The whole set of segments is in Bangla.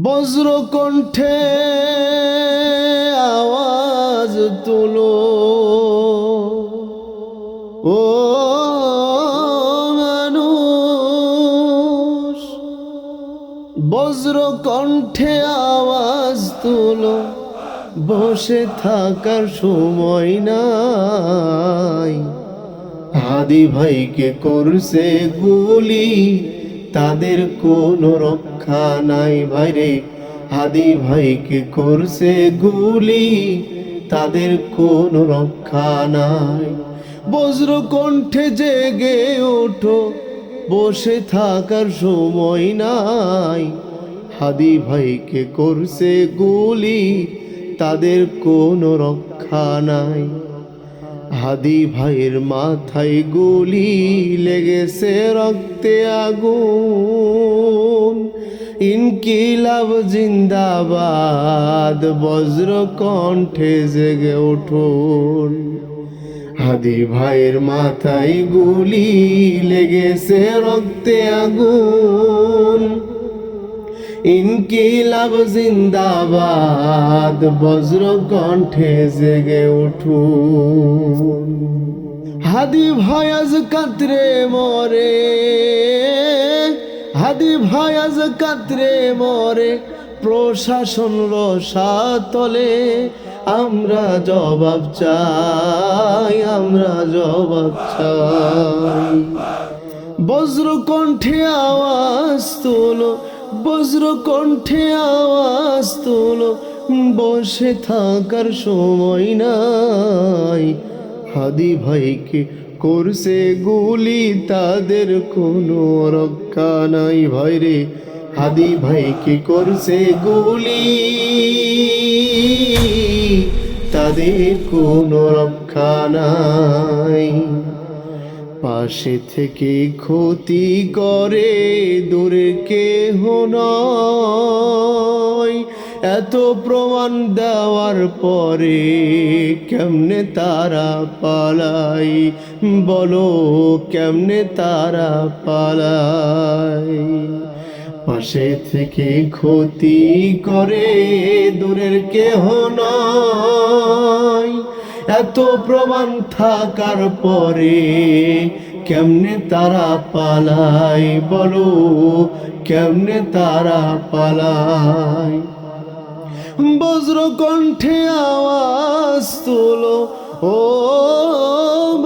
বজ্র কণ্ঠে আওয়াজ তুলো। ও মানুষ বজ্র কণ্ঠে আওয়াজ তুলো। বসে থাকার সময় নাই। আদি ভাইকে করছে গুলি। তাদের কোনো রক্ষা নাই ভাইরে। আদি ভাইকে করছে গুলি, তাদের কোনো রক্ষা নাই। বজ্র কণ্ঠে জেগে ওঠো, বসে থাকার সময় নাই। হাদি ভাইকে করছে গুলি, তাদের কোনো রক্ষা নাই। হাদি ভাইয়ের মাথায় গুলি লেগেছে রক্তে আগুন। ইনকিলাব জিন্দাবাদ বজ্র কণ্ঠে জেগে উঠুন। হাদি ভাইয়ের মাথায় গুলি লেগেছে রক্তে আগুন। ইনকিলাব জিন্দাবাদ বজ্র কণ্ঠে জেগে উঠুন। হাদি ভয়াজ কাতরে মরে, হাদি ভয়াজ কাতরে মরে, প্রশাসন রসা তলে, আমরা জবাব চাই, আমরা জবাব চাই। বজ্র কণ্ঠে আওয়াজ তোলো বজ্র কণ্ঠে আওয়াজ তোলো, বসে থাকার সময় নাই। হাদি ভাইকে করছে গুলি, তাদের কোনো রক্ষা নাই। ভাই রে, হাদি ভাইকে করছে গুলি, তাদের কোনো রক্ষা নাই। পাশে থেকে ক্ষতি করে দূরে কেহ নয়। এত প্রমাণ দেওয়ার পরে কেমনে তারা পালাই? বলো, কেমনে তারা পালাই? পাশে থেকে ক্ষতি করে দূরের কেহ নয়। এত প্রমাণ থাকার পরে কেমনে তারা পালায় বলো, কেমনে তারা পালায় বজ্র কণ্ঠে আওয়াজ তোলো, ও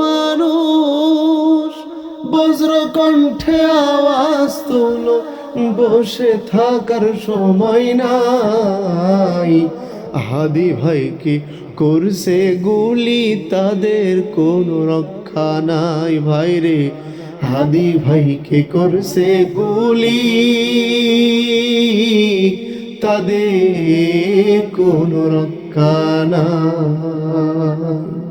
মানুষ। বজ্র কণ্ঠে আওয়াজ তোলো, বসে থাকার সময় নাই। হাদি ভাইকে করছে গুলি? তাদের কোনো রক্ষা নাই ভাই রে। হাদি ভাইকে করছে গুলি? তাদের কোনো রক্ষা নাই।